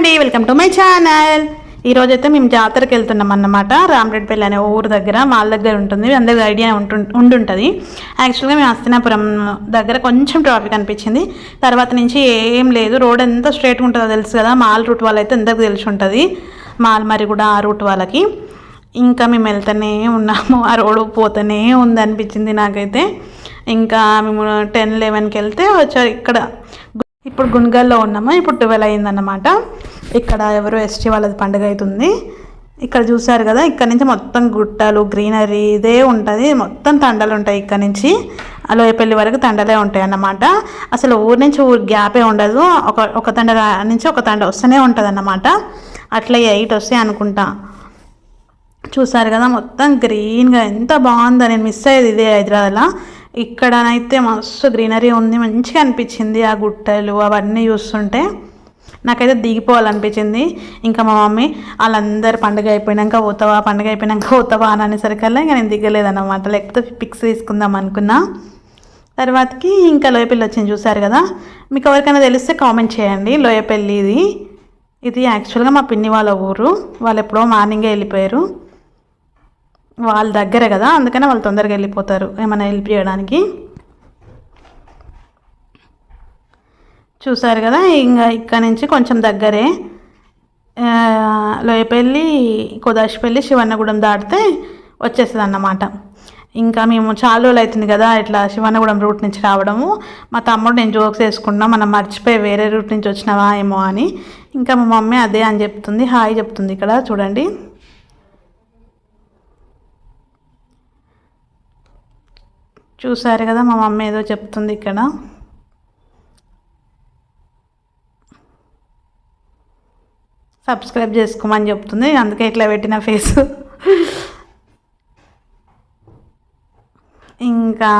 అండి welcome to my channel. ఈ అయితే మేము జాతరకి వెళ్తున్నాం అన్నమాట. రామరెడ్డిపల్లి అనే ఊరు దగ్గర మాల్ దగ్గర ఉంటుంది. అందరికి ఐడియా ఉంటు ఉండుంటుంది. యాక్చువల్గా మేము హస్తినాపురం దగ్గర కొంచెం ట్రాఫిక్ అనిపించింది. తర్వాత నుంచి ఏం లేదు. రోడ్ ఎంత స్ట్రైట్గా ఉంటుందో తెలుసు కదా. మాల్ రూట్ వాళ్ళైతే అందరికి తెలిసి ఉంటుంది. మాల్ మరి కూడా ఆ రూట్ వాళ్ళకి. ఇంకా మేము వెళ్తూనే ఉన్నాము. ఆ రోడ్ పోతూనే ఉంది అనిపించింది నాకైతే. ఇంకా మేము టెన్ లెవెన్కి వెళ్తే వచ్చారు ఇక్కడ. ఇప్పుడు గుణగల్లో ఉన్నాము? ఇప్పుడు ట్వెల్వ్ అయిందన్నమాట. ఇక్కడ ఎవరో ఎస్టీ వాళ్ళది పండుగ అవుతుంది ఇక్కడ చూసారు కదా ఇక్కడ నుంచి మొత్తం గుట్టలు గ్రీనరీ ఇదే ఉంటుంది. మొత్తం తండలు ఉంటాయి ఇక్కడ నుంచి. లోయపల్లి వరకు తండలే ఉంటాయి అన్నమాట అసలు ఊరి నుంచి ఊరి గ్యాపే ఉండదు. ఒక ఒక తండ నుంచి ఒక తండ వస్తూనే ఉంటుంది అన్నమాట అట్లా ఎయిట్ వస్తాయి అనుకుంటా. చూసారు కదా మొత్తం గ్రీన్గా ఎంత బాగుందో. నేను మిస్ అయ్యేది ఇదే హైదరాబాద్లో. ఇక్కడనైతే మస్తు గ్రీనరీ ఉంది మంచిగా అనిపించింది ఆ గుట్టలు అవన్నీ చూస్తుంటే. నాకైతే దిగిపోవాలనిపించింది. ఇంకా మా మమ్మీ వాళ్ళందరు పండుగ అయిపోయినాక పోతావా పండుగ అయిపోయినాక పోతావా అని అనేసరికల్లా ఇంకా నేను దిగలేదన్నమాట. లేకపోతే పిక్స్ తీసుకుందాం అనుకున్నా. తర్వాతకి ఇంకా లోయపల్లి వచ్చింది చూసారు కదా. మీకు ఎవరికైనా తెలిస్తే కామెంట్ చేయండి. లోయపల్లి ఇది ఇది యాక్చువల్గా మా పిన్ని వాళ్ళ ఊరు. వాళ్ళు ఎప్పుడో మార్నింగే వెళ్ళిపోయారు. వాళ్ళ దగ్గరే కదా అందుకనే వాళ్ళు తొందరగా వెళ్ళిపోతారు ఏమైనా హెల్ప్ చేయడానికి. చూసారు కదా ఇంకా ఇక్కడ నుంచి కొంచెం దగ్గరే. లోయపల్లి కోదాశపల్లి శివన్నగూడెం దాటితే వచ్చేస్తుంది అన్నమాట ఇంకా మేము చాలా రోజులు అవుతుంది కదా ఇట్లా శివన్నగూడెం రూట్ నుంచి రావడము. మా తమ్ముడు నేను జోక్స్ వేసుకున్నా మనం మర్చిపోయి వేరే రూట్ నుంచి వచ్చినావా ఏమో అని. ఇంకా మా మమ్మీ అదే అని చెప్తుంది హాయ్ చెప్తుంది ఇక్కడ చూడండి. చూసారు కదా మా మమ్మీ ఏదో చెప్తుంది ఇక్కడ. సబ్స్క్రైబ్ చేసుకోమని చెప్తుంది అందుకే ఇట్లా పెట్టిన ఫేస్. ఇంకా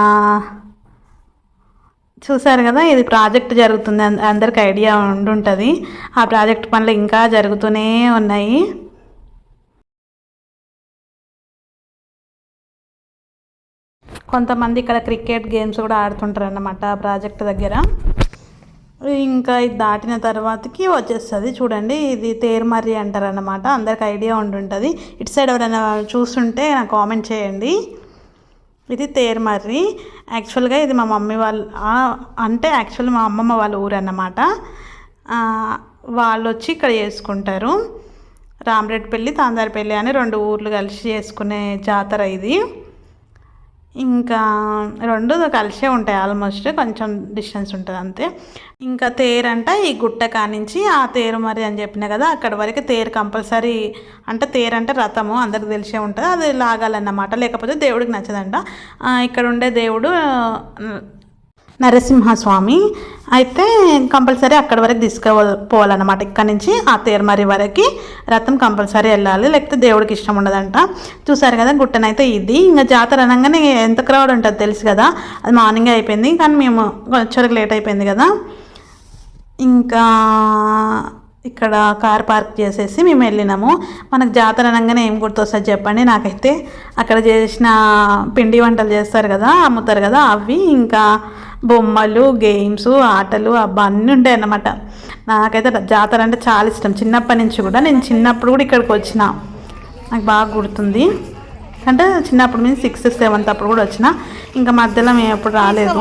చూసారు కదా ఇది ప్రాజెక్ట్ జరుగుతుంది అంద- అందరికి ఐడియా ఉండుంటుంది. ఆ ప్రాజెక్ట్ పనులు ఇంకా జరుగుతూనే ఉన్నాయి. కొంతమంది ఇక్కడ క్రికెట్ గేమ్స్ కూడా ఆడుతుంటారు అన్నమాట ఆ ప్రాజెక్ట్ దగ్గర. ఇంకా ఇది దాటిన తర్వాతకి వచ్చేస్తుంది. చూడండి ఇది తేరుమర్రి అంటారు అన్నమాట అందరికి ఐడియా ఉండుంటుంది. ఇటు సైడ్ ఎవరైనా చూస్తుంటే నాకు కామెంట్ చేయండి. ఇది తేరుమర్రి. యాక్చువల్గా ఇది మా మమ్మీ వాళ్ళ అంటే యాక్చువల్ మా అమ్మమ్మ వాళ్ళ ఊరు అన్నమాట వాళ్ళు వచ్చి ఇక్కడ చేసుకుంటారు. రామరెడ్డిపల్లి తాందారిపల్లి అని రెండు ఊర్లు కలిసి చేసుకునే జాతర ఇది. ఇంకా రెండు కలిసే ఉంటాయి ఆల్మోస్ట్ కొంచెం డిస్టెన్స్ ఉంటుంది అంతే. ఇంకా తేరు అంట ఈ గుట్ట కానించి ఆ తేరు మరి అని చెప్పిన కదా అక్కడ వరకు తేరు కంపల్సరీ అంటే తేరు అంటే రథము అందరికి తెలిసే ఉంటుంది. అది లాగాలన్నమాట. లేకపోతే దేవుడికి నచ్చదంట. ఇక్కడ ఉండే దేవుడు నరసింహస్వామి. అయితే కంపల్సరీ అక్కడి వరకు తీసుకుపోవాలన్నమాట. ఇక్కడ నుంచి ఆ తేరుమరి వరకు రథం కంపల్సరీ వెళ్ళాలి. లేకపోతే దేవుడికి ఇష్టం ఉండదంట. చూసారు కదా గుట్టనైతే ఇది. ఇంకా జాతర అనగానే ఎంత క్రౌడ్ ఉంటుంది తెలుసు కదా. అది మార్నింగ్ అయిపోయింది. కానీ మేము కొంచెం లేట్ అయిపోయింది కదా. ఇంకా ఇక్కడ కార్ పార్క్ చేసేసి మేము వెళ్ళినాము. మనకు జాతర అనగానే ఏం గుర్తొస్తుంది చెప్పండి. నాకైతే అక్కడ చేసిన పిండి వంటలు చేస్తారు కదా అమ్ముతారు కదా అవి ఇంకా బొమ్మలు గేమ్స్ ఆటలు అబ్బా అన్నీ ఉంటాయి అన్నమాట. నాకైతే జాతర అంటే చాలా ఇష్టం. చిన్నప్పటి నుంచి కూడా నేను చిన్నప్పుడు కూడా ఇక్కడికి వచ్చిన. నాకు బాగా గుర్తుంది. అంటే చిన్నప్పుడు మేము సిక్స్త్ సెవెంత్ అప్పుడు కూడా వచ్చిన. ఇంకా మధ్యలో మేము ఎప్పుడు రాలేదు.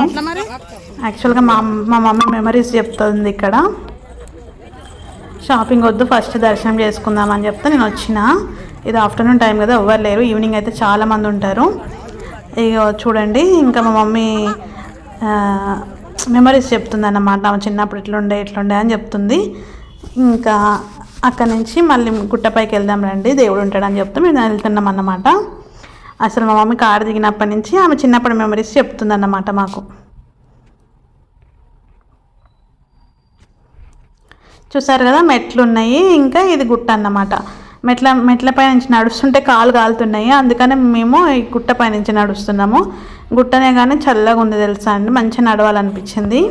యాక్చువల్గా మా మా మమ్మీ మెమరీస్ చెప్తుంది ఇక్కడ. షాపింగ్ వద్దు ఫస్ట్ దర్శనం చేసుకుందాం అని చెప్తే నేను వచ్చిన. ఇది ఆఫ్టర్నూన్ టైం కదా ఎవ్వరు లేరు. ఈవినింగ్ అయితే చాలా మంది ఉంటారు. ఇక చూడండి ఇంకా మా మమ్మీ మెమరీస్ చెప్తుంది అన్నమాట ఆమె చిన్నప్పుడు ఇట్లుండే ఇట్లుండే అని చెప్తుంది. ఇంకా అక్కడి నుంచి మళ్ళీ గుట్టపైకి వెళ్దాం రండి దేవుడు ఉంటాడని చెప్తే మేము వెళ్తున్నాం అన్నమాట. అసలు మా మమ్మీ కారు దిగినప్పటి నుంచి ఆమె చిన్నప్పటి మెమరీస్ చెప్తుంది అన్నమాట మాకు. చూసారు కదా మెట్లు ఉన్నాయి ఇంకా ఇది గుట్ట అన్నమాట. మెట్ల మెట్లపై నుంచి నడుస్తుంటే కాలు కాలుతున్నాయి. అందుకనే మేము ఈ గుట్టపై నుంచి నడుస్తున్నాము. గుట్టనే కానీ చల్లగా ఉంది తెలుసా అండి. మంచిగా నడవాలనిపించింది.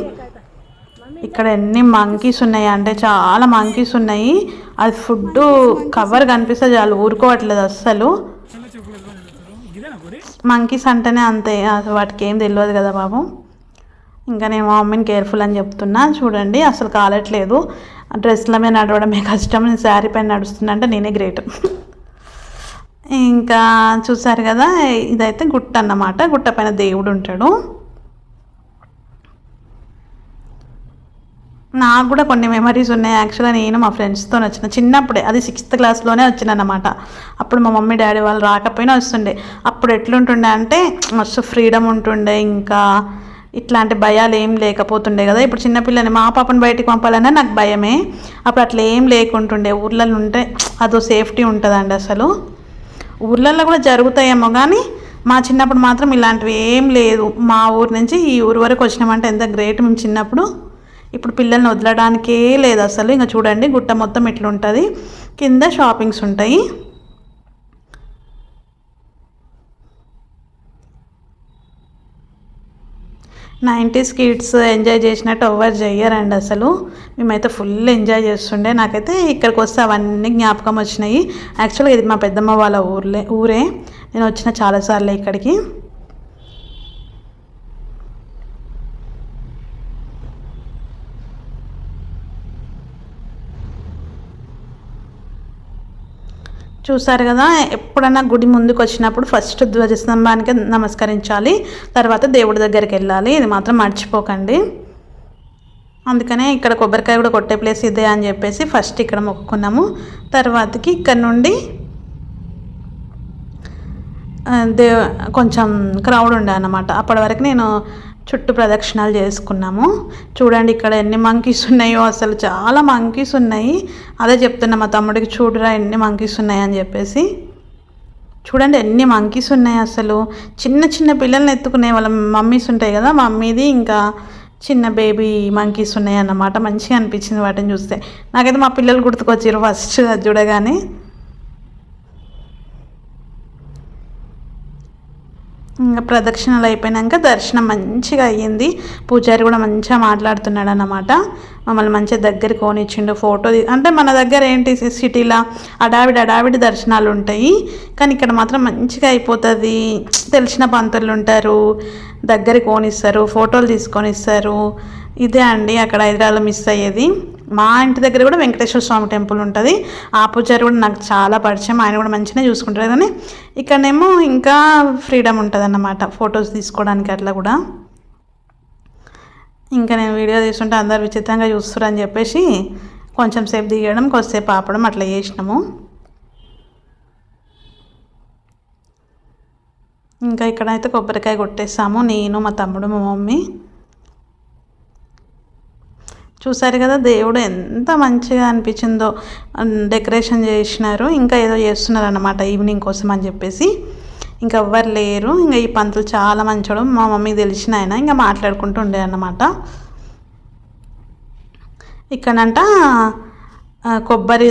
ఇక్కడ ఎన్ని మంకీస్ ఉన్నాయి అంటే చాలా మంకీస్ ఉన్నాయి. అది ఫుడ్ కవర్ కనిపిస్తే చాలు. ఊరుకోవట్లేదు అస్సలు. మంకీస్ అంటేనే అంతే వాటికి ఏం తెలియదు కదా బాబు. ఇంకా నేను మా మమ్మీని కేర్ఫుల్ అని చెప్తున్నా. చూడండి అసలు కాలట్లేదు. డ్రెస్ల మీద నడవడమే కష్టం నేను శారీ పైన నడుస్తున్నా అంటే నేనే గ్రేట్. ఇంకా చూసారు కదా ఇదైతే గుట్ట అన్నమాట. గుట్ట పైన దేవుడు ఉంటాడు. నాకు కూడా కొన్ని మెమరీస్ ఉన్నాయి. యాక్చువల్గా నేను మా ఫ్రెండ్స్తో వచ్చిన. చిన్నప్పుడే అది సిక్స్త్ క్లాస్లోనే వచ్చిన అనమాట అప్పుడు మా మమ్మీ డాడీ వాళ్ళు రాకపోయినా వస్తుండే. అప్పుడు ఎట్లుంటుండే అంటే మస్తు ఫ్రీడమ్ ఉంటుండే. ఇంకా ఇట్లాంటి భయాలు ఏం లేకపోతుండే కదా. ఇప్పుడు చిన్నపిల్లని మా పాపను బయటికి పంపాలన్నా నాకు భయమే. అప్పుడు అట్లా ఏం లేకుంటుండే. ఊర్లలో ఉంటే అదో సేఫ్టీ ఉంటుందండి అసలు. ఊర్లలో కూడా జరుగుతాయేమో కానీ మా చిన్నప్పుడు మాత్రం ఇలాంటివి ఏం లేదు. మా ఊరు నుంచి ఈ ఊరు వరకు వచ్చినామంటే ఎంత గ్రేట్ మేము చిన్నప్పుడు. ఇప్పుడు పిల్లల్ని వదలడానికే లేదు అసలు. ఇంకా చూడండి గుట్ట మొత్తం ఇట్లుంటుంది. కింద షాపింగ్స్ ఉంటాయి. నైంటీస్ కిడ్స్ ఎంజాయ్ చేసినట్టు ఎవరు చెయ్యరండి అసలు. మేమైతే ఫుల్ ఎంజాయ్ చేస్తుండే. నాకైతే ఇక్కడికి వస్తే అవన్నీ జ్ఞాపకం వచ్చినాయి. యాక్చువల్గా ఇది మా పెద్దమ్మ వాళ్ళ ఊర్లే ఊరే. నేను వచ్చిన చాలాసార్లు ఇక్కడికి. చూసారు కదా ఎప్పుడన్నా గుడి ముందుకు వచ్చినప్పుడు ఫస్ట్ ధ్వజస్తంభానికి నమస్కరించాలి తర్వాత దేవుడి దగ్గరికి వెళ్ళాలి ఇది మాత్రం మర్చిపోకండి. అందుకనే ఇక్కడ కొబ్బరికాయ కూడా కొట్టే ప్లేస్ ఇదే అని చెప్పేసి ఫస్ట్ ఇక్కడ మొక్కుకున్నాము. తర్వాతకి ఇక్కడ నుండి దే కొంచెం క్రౌడ్ ఉండే అన్నమాట. అప్పటి వరకు నేను చుట్టూ ప్రదక్షిణాలు చేసుకున్నాము. చూడండి ఇక్కడ ఎన్ని మంకీస్ ఉన్నాయో అసలు చాలా మంకీస్ ఉన్నాయి. అదే చెప్తున్నా మా తమ్ముడికి చూడరా ఎన్ని మంకీస్ ఉన్నాయి అని చెప్పేసి. చూడండి ఎన్ని మంకీస్ ఉన్నాయి అసలు. చిన్న చిన్న పిల్లల్ని ఎత్తుకునే వాళ్ళ మమ్మీస్ ఉంటాయి కదా మమ్మీది ఇంకా చిన్న బేబీ మంకీస్ ఉన్నాయి అన్నమాట మంచిగా అనిపించింది వాటిని చూస్తే. నాకైతే మా పిల్లలు గుర్తుకొచ్చారు ఫస్ట్ అది చూడగానే. ఇంకా ప్రదక్షిణలు అయిపోయినాక దర్శనం మంచిగా అయ్యింది. పూజారి కూడా మంచిగా మాట్లాడుతున్నాడు అన్నమాట మమ్మల్ని మంచిగా దగ్గర కోనిచ్చిండు ఫోటో అంటే మన దగ్గర ఏంటి సిటీలో అడావిడి అడావిడి దర్శనాలు ఉంటాయి. కానీ ఇక్కడ మాత్రం మంచిగా అయిపోతుంది. తెలిసిన పంతులు ఉంటారు దగ్గర కోనిస్తారు ఫోటోలు తీసుకొని ఇస్తారు ఇదే అండి అక్కడ హైదరాబాద్లో మిస్ అయ్యేది. మా ఇంటి దగ్గర కూడా వెంకటేశ్వర స్వామి టెంపుల్ ఉంటుంది. ఆ పూజారి కూడా నాకు చాలా పరిచయం. ఆయన కూడా మంచిగా చూసుకుంటారు కానీ ఇక్కడనేమో ఇంకా ఫ్రీడమ్ ఉంటుంది అన్నమాట ఫొటోస్ తీసుకోవడానికి అట్లా కూడా. ఇంకా నేను వీడియో తీసుకుంటే అందరు విచిత్రంగా చూస్తారు అని చెప్పేసి కొంచెం సేపు దిగడం కొద్దిసేపు ఆపడం అట్లా చేసినాము. ఇంకా ఇక్కడైతే కొబ్బరికాయ కొట్టేసాము. నేను మా తమ్ముడు మా మమ్మీ. చూసారు కదా దేవుడు ఎంత మంచిగా అనిపించిందో డెకరేషన్ చేసినారు. ఇంకా ఏదో చేస్తున్నారు అనమాట ఈవినింగ్ కోసం అని చెప్పేసి. ఇంకా ఎవ్వరు లేరు. ఇంకా ఈ పంతులు చాలా మంచోడు. మా మమ్మీ తెలిసిన ఆయన. ఇంకా మాట్లాడుకుంటూ ఉండే అన్నమాట. ఇక్కడంట కొబ్బరి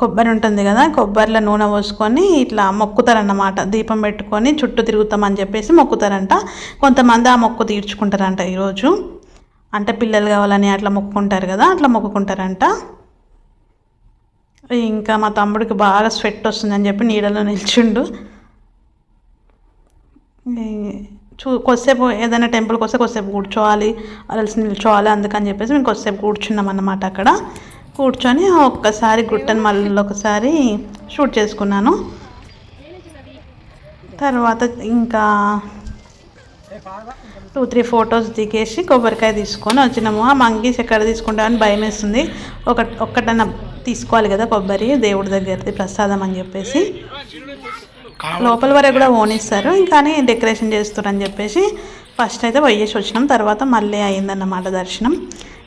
కొబ్బరి ఉంటుంది కదా కొబ్బరిలో నూనె పోసుకొని ఇట్లా మొక్కుతారన్నమాట. దీపం పెట్టుకొని చుట్టూ తిరుగుతామని చెప్పేసి మొక్కుతారంట. కొంతమంది ఆ మొక్కు తీర్చుకుంటారంట ఈరోజు. అంటే పిల్లలు కావాలని అట్లా మొక్కుకుంటారు కదా అట్లా మొక్కుకుంటారంట. ఇంకా మా తమ్ముడికి బాగా స్వెట్ వస్తుందని చెప్పి నీడలో నిల్చుండు. చూ కొద్దిసేపు ఏదైనా టెంపుల్కి వస్తే కొద్దిసేపు కూర్చోవాలి అలసి నిల్చోవాలి అందుకని చెప్పేసి మేము కొద్దిసేపు కూర్చున్నాం అన్నమాట అక్కడ. కూర్చొని ఒక్కసారి గుట్టని మళ్ళీ ఒకసారి షూట్ చేసుకున్నాను. తర్వాత ఇంకా టూ త్రీ ఫొటోస్ దిగేసి కొబ్బరికాయ తీసుకొని వచ్చినాము. ఆ మంగీస్ ఎక్కడ తీసుకుంటామని భయం వేస్తుంది. ఒక ఒక్కటన్నా తీసుకోవాలి కదా కొబ్బరి దేవుడి దగ్గరది ప్రసాదం అని చెప్పేసి. లోపల వరకు కూడా ఓనిస్తారు. కానీ డెకరేషన్ చేస్తారని చెప్పేసి ఫస్ట్ అయితే పోయేసి వచ్చినాం. తర్వాత మళ్ళీ అయిందన్నమాట దర్శనం.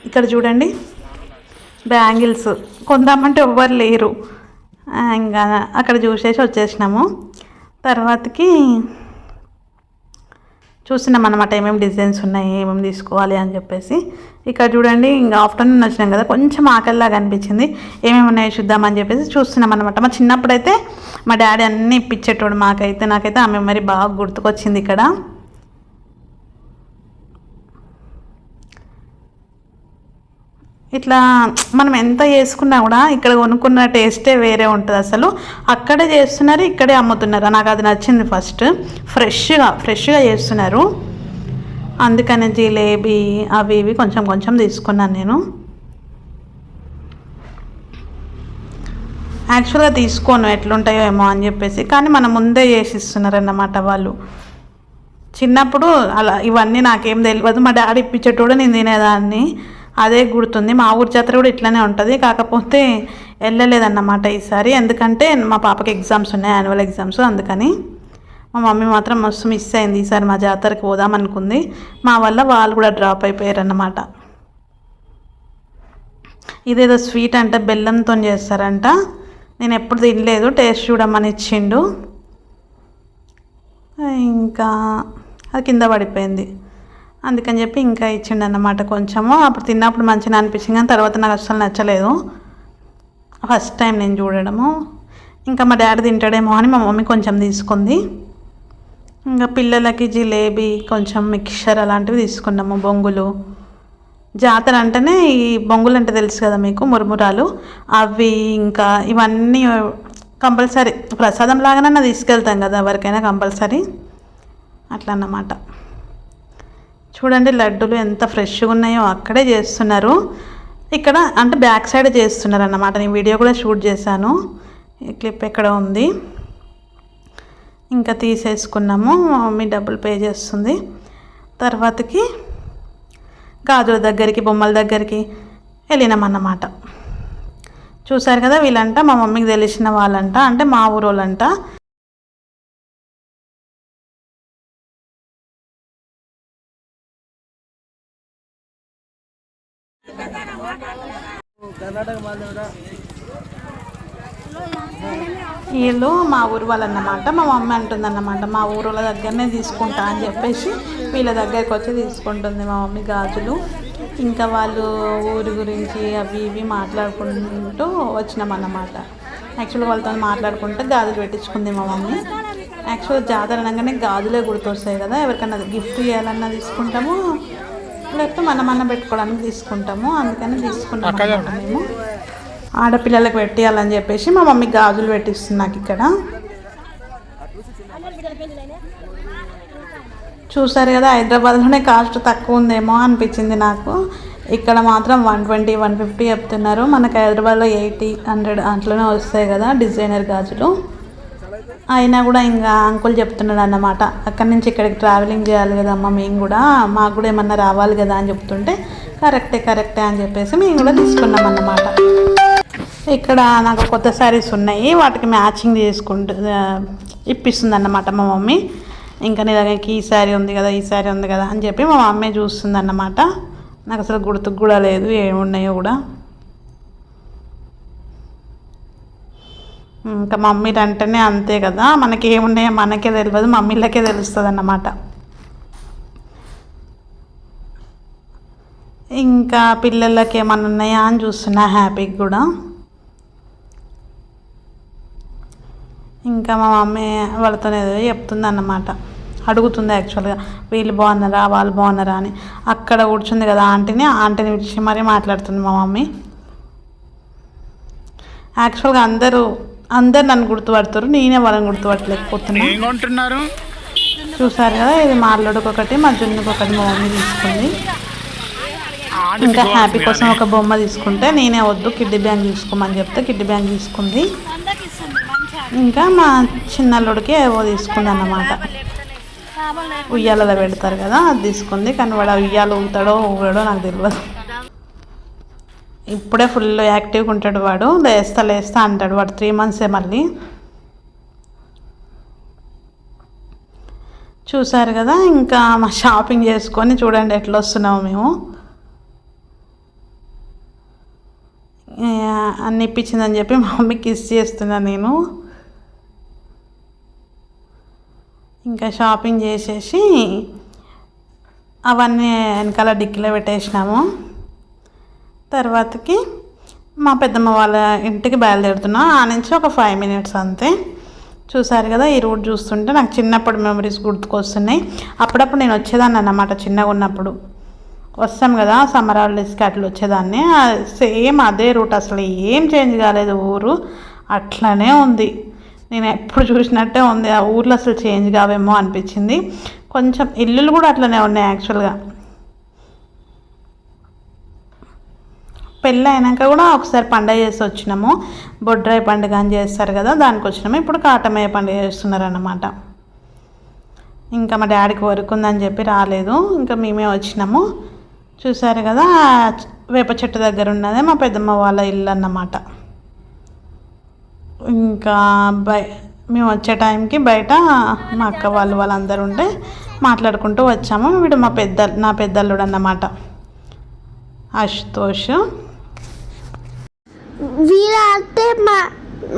ఇక్కడ చూడండి. బ్యాంగిల్స్. కొందామంటే ఎవ్వరు లేరు. ఇంకా అక్కడ చూసేసి వచ్చేసినాము. తర్వాతకి చూసినాం అనమాట ఏమేమి డిజైన్స్ ఉన్నాయి ఏమేమి తీసుకోవాలి అని చెప్పేసి. ఇక్కడ చూడండి ఇంకా ఆఫ్టర్నూన్ వచ్చినాం కదా కొంచెం ఆకలిలాగా అనిపించింది. ఏమేమి ఉన్నాయో చూద్దామని చెప్పేసి చూస్తున్నాం అనమాట మా చిన్నప్పుడైతే మా డాడీ అన్నీ ఇప్పించేటోడు మాకైతే నాకైతే ఆ మెమరీ బాగా గుర్తుకొచ్చింది ఇక్కడ. ఇట్లా మనం ఎంత చేసుకున్నా కూడా ఇక్కడ కొనుక్కున్న టేస్టే వేరే ఉంటుంది అసలు. అక్కడే చేస్తున్నారు ఇక్కడే అమ్ముతున్నారు. నాకు అది నచ్చింది ఫస్ట్. ఫ్రెష్గా ఫ్రెష్గా చేస్తున్నారు. అందుకని జిలేబీ అవి ఇవి కొంచెం కొంచెం తీసుకున్నాను నేను. యాక్చువల్గా తీసుకోను ఎట్లుంటాయో ఏమో అని చెప్పేసి. కానీ మనం ముందే చేసి ఇస్తున్నారన్నమాట వాళ్ళు. చిన్నప్పుడు అలా ఇవన్నీ నాకేం తెలియదు మా డాడీ ఇప్పించేటోడు నేను తినేదాన్ని. అదే గుర్తుంది. మా ఊరి జాతర కూడా ఇట్లానే ఉంటుంది. కాకపోతే వెళ్ళలేదన్నమాట ఈసారి. ఎందుకంటే మా పాపకి ఎగ్జామ్స్ ఉన్నాయి యాన్యువల్ ఎగ్జామ్స్. అందుకని మా మమ్మీ మాత్రం మస్తు మిస్ అయింది ఈసారి మా జాతరకి పోదాం అనుకుంది. మా వల్ల వాళ్ళు కూడా డ్రాప్ అయిపోయారు అన్నమాట ఇదేదో స్వీట్ అంటే బెల్లంతో చేస్తారంట. నేను ఎప్పుడు తినలేదు. టేస్ట్ చూడమని ఇచ్చిండు. ఇంకా అది కింద పడిపోయింది. అందుకని చెప్పి ఇంకా ఇచ్చిండు అన్నమాట కొంచెము. అప్పుడు తిన్నప్పుడు మంచిగా అనిపించింది కానీ తర్వాత నాకు అస్సలు నచ్చలేదు. ఫస్ట్ టైం నేను చూడడము. ఇంకా మా డాడీ తింటాడేమో అని మా మమ్మీ కొంచెం తీసుకుంది. ఇంకా పిల్లలకి జిలేబీ కొంచెం మిక్చర్ అలాంటివి తీసుకున్నాము బొంగులు. జాతర అంటేనే ఈ బొంగులు అంటే తెలుసు కదా మీకు మురుమురాలు. అవి ఇంకా ఇవన్నీ కంపల్సరీ ప్రసాదం లాగానన్నా తీసుకెళ్తాం కదా ఎవరికైనా కంపల్సరీ. అట్లా అన్నమాట చూడండి లడ్డూలు ఎంత ఫ్రెష్గా ఉన్నాయో అక్కడే చేస్తున్నారు. ఇక్కడ అంటే బ్యాక్ సైడ్ చేస్తున్నారు అన్నమాట నేను వీడియో కూడా షూట్ చేశాను. ఈ క్లిప్ ఎక్కడ ఉంది? ఇంకా తీసేసుకున్నాము. మా మమ్మీ డబ్బులు పే చేస్తుంది. తర్వాతకి గాజుల దగ్గరికి బొమ్మల దగ్గరికి వెళ్ళినామన్నమాట. చూసారు కదా వీళ్ళంట మా మమ్మీకి తెలిసిన వాళ్ళంట అంటే మా ఊరోళ్ళంట. వీళ్ళు మా ఊరు వాళ్ళు అన్నమాట మా మమ్మీ అంటుందన్నమాట మా ఊరుల దగ్గరనే తీసుకుంటా అని చెప్పేసి వీళ్ళ దగ్గరికి వచ్చి తీసుకుంటుంది మా మమ్మీ గాజులు. ఇంకా వాళ్ళు ఊరి గురించి అవి ఇవి మాట్లాడుకుంటూ వచ్చినామన్నమాట. యాక్చువల్గా వాళ్ళతో మాట్లాడుకుంటే గాజులు పెట్టించుకుంది మా మమ్మీ. యాక్చువల్గా జాతర అనగానే గాజులే గుర్తొస్తాయి కదా ఎవరికైనా గిఫ్ట్ ఇవ్వాలన్నా తీసుకుంటాము లేకపోతే మనం అన్న పెట్టుకోవడానికి తీసుకుంటాము అందుకని తీసుకుంటాము మేము. ఆడపిల్లలకు పెట్టియాలని చెప్పేసి మా మమ్మీ గాజులు పెట్టిస్తుంది నాకు ఇక్కడ. చూసారు కదా హైదరాబాద్లోనే కాస్ట్ తక్కువ ఉందేమో అనిపించింది నాకు. ఇక్కడ మాత్రం వన్ ట్వంటీ వన్ ఫిఫ్టీ చెప్తున్నారు. మనకు హైదరాబాద్లో ఎయిటీ హండ్రెడ్ అట్లనే వస్తాయి కదా డిజైనర్ గాజులు. అయినా కూడా ఇంకా అంకుల్ చెప్తున్నాడు అన్నమాట అక్కడి నుంచి ఇక్కడికి ట్రావెలింగ్ చేయాలి కదమ్మా మేము కూడా మాకు కూడా ఏమన్నా రావాలి కదా అని చెప్తుంటే కరెక్టే కరెక్టే అని చెప్పేసి మేము కూడా తీసుకున్నాం అన్నమాట. ఇక్కడ నాకు కొత్త శారీస్ ఉన్నాయి. వాటికి మ్యాచింగ్ చేసుకుంటూ ఇప్పిస్తుంది అన్నమాట మా మమ్మీ. ఇంకా నీ దగ్గరికి ఈ శారీ ఉంది కదా ఈ శారీ ఉంది కదా అని చెప్పి మా మమ్మీ చూస్తుంది అన్నమాట నాకు అసలు గుర్తుకు కూడా లేదు ఏమున్నాయో కూడా. ఇంకా మమ్మీలు అంటేనే అంతే కదా. మనకి ఏమున్నాయో మనకే తెలియదు మమ్మీలకే తెలుస్తుంది అన్నమాట ఇంకా పిల్లలకి ఏమన్నా ఉన్నాయా అని చూస్తున్నా హ్యాపీకి కూడా. ఇంకా మా మమ్మీ వాళ్ళతో ఏదో చెప్తుంది అన్నమాట అడుగుతుంది యాక్చువల్గా వీళ్ళు బాగున్నారా వాళ్ళు బాగున్నారా అని. అక్కడ కూర్చుంది కదా ఆంటీని ఆంటీని పిలిచి మరీ మాట్లాడుతుంది మా మమ్మీ. యాక్చువల్గా అందరూ అందరు నన్ను గుర్తుపడతారు నేనే వాళ్ళని గుర్తుపట్టలేకపోతున్నా. చూసారు కదా ఇది మా అల్లుడికి ఒకటి మా జున్నుకి ఒకటి మా మమ్మీ తీసుకుంది. ఇంకా హ్యాపీ కోసం ఒక బొమ్మ తీసుకుంటే నేనే వద్దు కిడ్డీ బ్యాంక్ తీసుకోమని చెప్తే కిడ్డీ బ్యాంక్ తీసుకుంది. ఇంకా మా చిన్నల్లుడికి ఏవో తీసుకుంది అన్నమాట. ఉయ్యాలలో పెడతారు కదా అది తీసుకుంది. కానీ వాడు ఉయ్యాలు ఊగుతాడో ఊగడో నాకు తెలియదు ఇప్పుడే ఫుల్ యాక్టివ్గా ఉంటాడు వాడు. లేస్తా లేస్తా అంటాడు వాడు త్రీ మంత్సే మళ్ళీ. చూసారు కదా ఇంకా మా షాపింగ్ చేసుకొని చూడండి ఎట్లా వస్తున్నాము మేము. అన్ని ఇప్పించిందని చెప్పి మా మమ్మీకి కిస్ చేస్తున్నాను నేను. ఇంకా షాపింగ్ చేసేసి అవన్నీ వెనకాల డిక్కీలో పెట్టేసినాము. తర్వాతకి మా పెద్దమ్మ వాళ్ళ ఇంటికి బయలుదేరుతున్నాం. ఆ నుంచి ఒక ఫైవ్ మినిట్స్ అంతే. చూసారు కదా ఈ రూట్ చూస్తుంటే నాకు చిన్నప్పుడు మెమరీస్ గుర్తుకొస్తున్నాయి. అప్పుడప్పుడు నేను వచ్చేదాన్ని అన్నమాట చిన్నగా ఉన్నప్పుడు. వస్తాం కదా సమ్మర్ హాలిడేస్కి అట్లా వచ్చేదాన్ని. సేమ్ అదే రూట్ అసలు ఏం చేంజ్ కాలేదు ఊరు. అట్లనే ఉంది. నేను ఎప్పుడు చూసినట్టే ఉంది. ఆ ఊర్లో అసలు చేంజ్ కావేమో అనిపించింది. కొంచెం ఇల్లులు కూడా అట్లనే ఉన్నాయి యాక్చువల్గా పెళ్ళి అయినాక కూడా ఒకసారి పండగ చేసి వచ్చినాము. బొడ్రాయి పండుగ అని చేస్తారు కదా దానికి వచ్చినాము. ఇప్పుడు కాటమయ్య పండుగ చేస్తున్నారు అన్నమాట ఇంకా మా డాడీకి వర్క్ ఉందని చెప్పి రాలేదు. ఇంకా మేమే వచ్చినాము. చూసారు కదా వేప చెట్టు దగ్గర ఉన్నదే మా పెద్దమ్మ వాళ్ళ ఇల్లు అన్నమాట. ఇంకా బయ మేము వచ్చే టైంకి బయట మా అక్క వాళ్ళు వాళ్ళందరూ ఉంటే మాట్లాడుకుంటూ వచ్చాము. వీడు మా పెద్ద నా పెద్దల్లుడు అన్నమాట. అశుతోష్ వీళ్ళంటే మా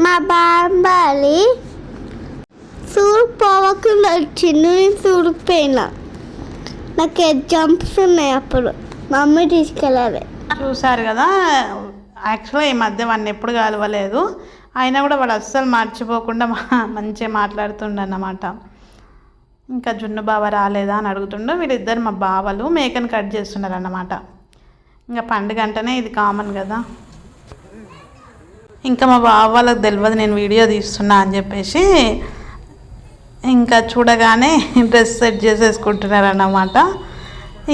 మా బాబాలి. సూరు పోవకుండా వచ్చింది నేను సూరిపోయినా నాకు ఎగ్జామ్స్ ఉన్నాయి అప్పుడు మమ్మీ తీసుకెళ్ళాలి. చూసారు కదా యాక్చువల్గా ఈ మధ్య వాడిని ఎప్పుడు కలవలేదు. అయినా కూడా వాడు అస్సలు మర్చిపోకుండా మంచిగా మాట్లాడుతుండ అన్నమాట ఇంకా జున్ను బావ రాలేదా అని అడుగుతుండు. వీళ్ళిద్దరు మా బావలు మేకను కట్ చేస్తున్నారు అన్నమాట ఇంకా పండుగ అంటేనే ఇది కామన్ కదా. ఇంకా మా బావ వాళ్ళకి తెలియదు నేను వీడియో తీస్తున్నా అని చెప్పేసి ఇంకా చూడగానే డ్రెస్ సెట్ చేసేసుకుంటున్నారు అన్నమాట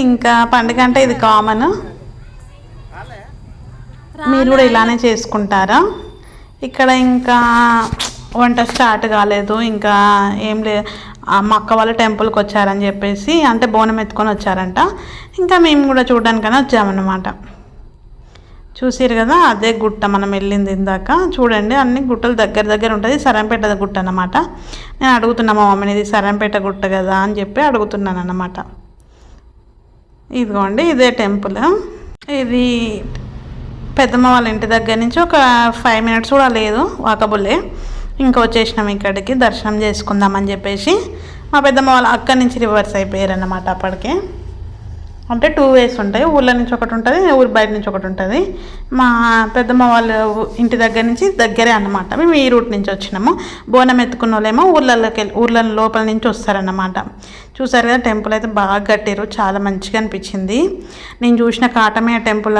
ఇంకా పండుగ అంటే ఇది కామన్ మీరు కూడా ఇలానే చేసుకుంటారా? ఇక్కడ ఇంకా వంట స్టార్ట్ కాలేదు ఇంకా ఏం లే మా అక్క వాళ్ళ టెంపుల్కి వచ్చారని చెప్పేసి అంటే బోనం ఎత్తుకొని వచ్చారంట. ఇంకా మేము కూడా చూడడానికనే వచ్చామన్నమాట. చూసారు కదా అదే గుట్ట మనం వెళ్ళింది ఇందాక. చూడండి అన్ని గుట్టలు దగ్గర దగ్గర ఉంటుంది సరంపేట గుట్ట అన్నమాట. నేను అడుగుతున్నా మా మమ్మీని ఇది సరంపేట గుట్ట కదా అని చెప్పి అడుగుతున్నాను అన్నమాట ఇదిగోండి ఇదే టెంపుల్. ఇది పెద్దమ్మ వాళ్ళ ఇంటి దగ్గర నుంచి ఒక ఫైవ్ మినిట్స్ కూడా లేదు వాకబుల్లే. ఇంకా వచ్చేసినాం ఇక్కడికి దర్శనం చేసుకుందామని చెప్పేసి. మా పెద్దమ్మ వాళ్ళ అక్కడి నుంచి రివర్స్ అయిపోయారు అన్నమాట అప్పటికే. అంటే టూ వేస్ ఉంటాయి. ఊళ్ళో నుంచి ఒకటి ఉంటుంది ఊరి బయట నుంచి ఒకటి ఉంటుంది. మా పెద్దమ్మ వాళ్ళ ఇంటి దగ్గర నుంచి దగ్గరే అన్నమాట. మేము ఈ రూట్ నుంచి వచ్చినాము. బోనం ఎత్తుకున్న వాళ్ళేమో ఊళ్ళలోకి వెళ్ళి ఊళ్ళ లోపల నుంచి వస్తారన్నమాట. చూసారు కదా టెంపుల్ అయితే బాగా కట్టారు చాలా మంచిగా అనిపించింది. నేను చూసిన కాటమయ్య టెంపుల్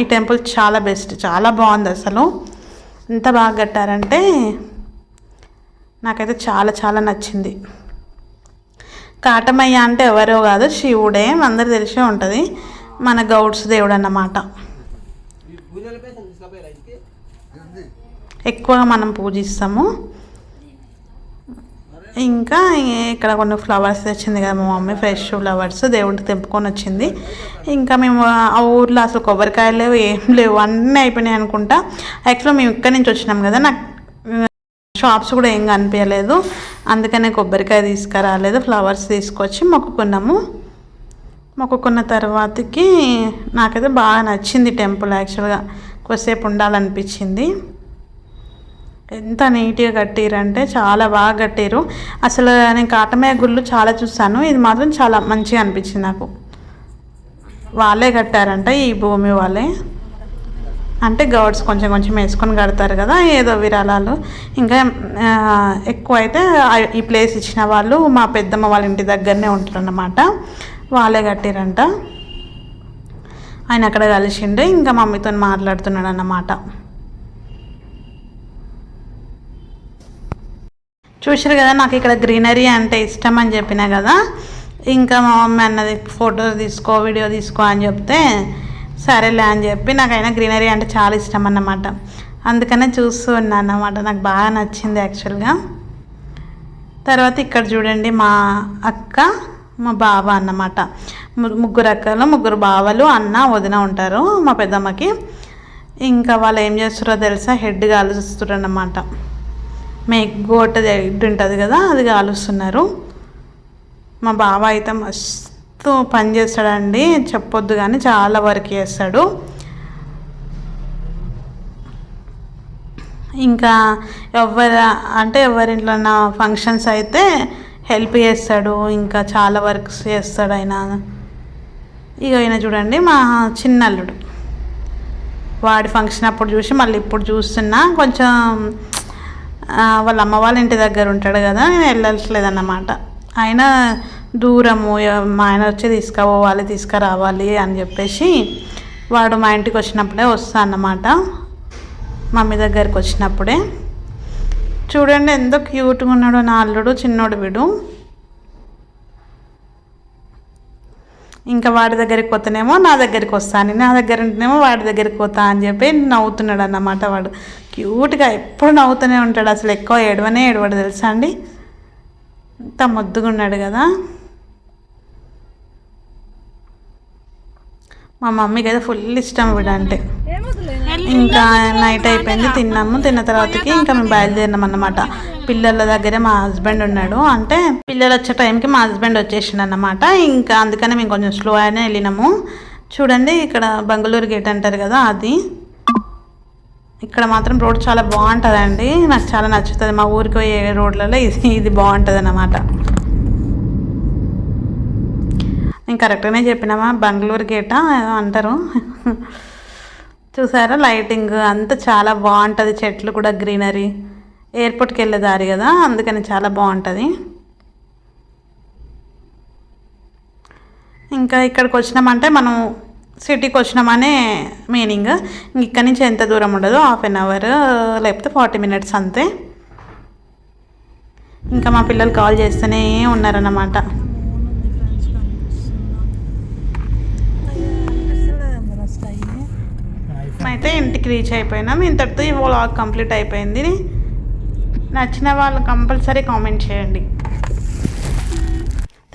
ఈ టెంపుల్ చాలా బెస్ట్. చాలా బాగుంది అసలు. ఎంత బాగా కట్టారంటే నాకైతే చాలా చాలా నచ్చింది. కాటమయ్య అంటే ఎవరో కాదు శివుడే అందరు తెలిసే ఉంటుంది. మన గౌడ్స్ దేవుడు అన్నమాట ఎక్కువగా మనం పూజిస్తాము. ఇంకా ఇక్కడ కొన్ని ఫ్లవర్స్ తెచ్చింది కదా మా మమ్మీ ఫ్రెష్ ఫ్లవర్స్ దేవుడికి తెంపుకొని వచ్చింది. ఇంకా మేము ఆ ఊర్లో అసలు కొబ్బరికాయలు లేవు ఏం లేవు అన్నీ అయిపోయినాయి అనుకుంటా. యాక్చువల్గా మేము ఇక్కడి నుంచి వచ్చినాం కదా నాకు షాప్స్ కూడా ఏం కనిపించలేదు. అందుకనే కొబ్బరికాయ తీసుకురాలేదు. ఫ్లవర్స్ తీసుకొచ్చి మొక్కుకున్నాము. మొక్కుకున్న తర్వాతకి నాకైతే బాగా నచ్చింది టెంపుల్ యాక్చువల్గా. కొద్దిసేపు ఉండాలనిపించింది. ఎంత నీట్గా కట్టిరంటే చాలా బాగా కట్టారు. అసలు నేను కాటమయ్య గుళ్ళు చాలా చూసాను. ఇది మాత్రం చాలా మంచిగా అనిపించింది నాకు. వాళ్ళే కట్టారంట ఈ భూమి వాళ్ళే. అంటే గౌడ్స్ కొంచెం కొంచెం వేసుకొని కడతారు కదా ఏదో విరాళాలు. ఇంకా ఎక్కువ అయితే ఈ ప్లేస్ ఇచ్చిన వాళ్ళు మా పెద్దమ్మ వాళ్ళ ఇంటి దగ్గరనే ఉంటారు అన్నమాట వాళ్ళే కట్టిరంట. ఆయన అక్కడ కలిసిండే ఇంకా మమ్మీతో మాట్లాడుతున్నాడు అన్నమాట చూసారు కదా నాకు ఇక్కడ గ్రీనరీ అంటే ఇష్టం అని చెప్పిన కదా. ఇంకా మా మమ్మీ అన్నది ఫోటో తీసుకో వీడియో తీసుకో అని చెప్తే సరేలే అని చెప్పి నాకైనా గ్రీనరీ అంటే చాలా ఇష్టం అన్నమాట. అందుకనే చూస్తూ ఉన్నాను అన్నమాట. నాకు బాగా నచ్చింది యాక్చువల్గా తర్వాత ఇక్కడ చూడండి మా అక్క మా బావ అన్నమాట. ముగ్గురు అక్కలు ముగ్గురు బావలు అన్న వదిన ఉంటారు మా పెద్దమ్మకి. ఇంకా వాళ్ళు ఏం చేస్తారో తెలుసా? హెడ్ కాలుస్తున్నారు అన్నమాట. మేక్ గోట హెడ్ ఉంటుంది కదా అది కాలుస్తున్నారు మా బావ అయితే మస్తు పని చేస్తాడండి చెప్పొద్దు కానీ చాలా వర్క్ చేస్తాడు. ఇంకా ఎవరి అంటే ఎవరింట్లో నా ఫంక్షన్స్ అయితే హెల్ప్ చేస్తాడు ఇంకా చాలా వర్క్స్ చేస్తాడు ఆయన. ఇక ఆయన చూడండి మా చిన్నల్లుడు. వాడి ఫంక్షన్ అప్పుడు చూసి మళ్ళీ ఇప్పుడు చూస్తున్నా కొంచెం వాళ్ళ అమ్మ వాళ్ళ ఇంటి దగ్గర ఉంటాడు కదా నేను వెళ్ళట్లేదు అన్నమాట ఆయన దూరము మా ఆయన వచ్చి తీసుకుపోవాలి తీసుకురావాలి అని చెప్పేసి వాడు మా ఇంటికి వచ్చినప్పుడే వస్తా అన్నమాట. మమ్మీ దగ్గరికి వచ్చినప్పుడే. చూడండి ఎంత క్యూట్గా ఉన్నాడు నా అల్లుడు చిన్నోడు వీడు. ఇంకా వాడి దగ్గరికి పోతానేమో నా దగ్గరికి వస్తాను నా దగ్గర ఉంటేనేమో వాడి దగ్గరికి పోతా అని చెప్పి నవ్వుతున్నాడు అన్నమాట వాడు. క్యూట్గా ఎప్పుడు నవ్వుతూనే ఉంటాడు అసలు ఎక్కువ ఏడవనే ఏడవడు తెలుసా అండి? ఇంత ముద్దుగా ఉన్నాడు కదా. మా మమ్మీకి అయితే ఫుల్ ఇష్టం వీడంటే ఇంకా నైట్ అయిపోయింది తిన్నాము. తిన్న తర్వాతకి ఇంకా మేము బయలుదేరినాం అన్నమాట. పిల్లల దగ్గరే మా హస్బెండ్ ఉన్నాడు. అంటే పిల్లలు వచ్చే టైంకి మా హస్బెండ్ వచ్చేసిండు అన్నమాట. ఇంకా అందుకనే మేము కొంచెం స్లో అయినా వెళ్ళినాము. చూడండి ఇక్కడ బంగళూరు గేట్ అంటారు కదా అది. ఇక్కడ మాత్రం రోడ్ చాలా బాగుంటుందండి. నాకు చాలా నచ్చుతుంది. మా ఊరికి పోయే రోడ్లలో ఇది ఇది బాగుంటుంది అన్నమాట నేను కరెక్ట్గానే చెప్పినామా బెంగళూరు గేట? ఏదో అంటారు. చూసారా? లైటింగ్ అంతా చాలా బాగుంటుంది. చెట్లు కూడా గ్రీనరీ. ఎయిర్పోర్ట్కి వెళ్ళే దారి కదా? అందుకని చాలా బాగుంటుంది. ఇంకా ఇక్కడికి వచ్చినామంటే మనం సిటీకి వచ్చినామనే మీనింగ్. ఇక్కడ నుంచి ఎంత దూరం ఉండదు? హాఫ్ అన్ అవర్ లేకపోతే ఫార్టీ మినిట్స్ అంతే. ఇంకా మా పిల్లలు కాల్ చేస్తూనే ఉన్నారన్నమాట. అయితే ఇంటికి రీచ్ అయిపోయినాం. ఇంతటితో ఈ వ్లాగ్ కంప్లీట్ అయిపోయింది. నచ్చిన వాళ్ళు కంపల్సరీ కామెంట్ చేయండి.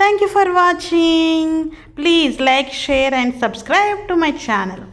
Thank you for watching please like share and subscribe to my channel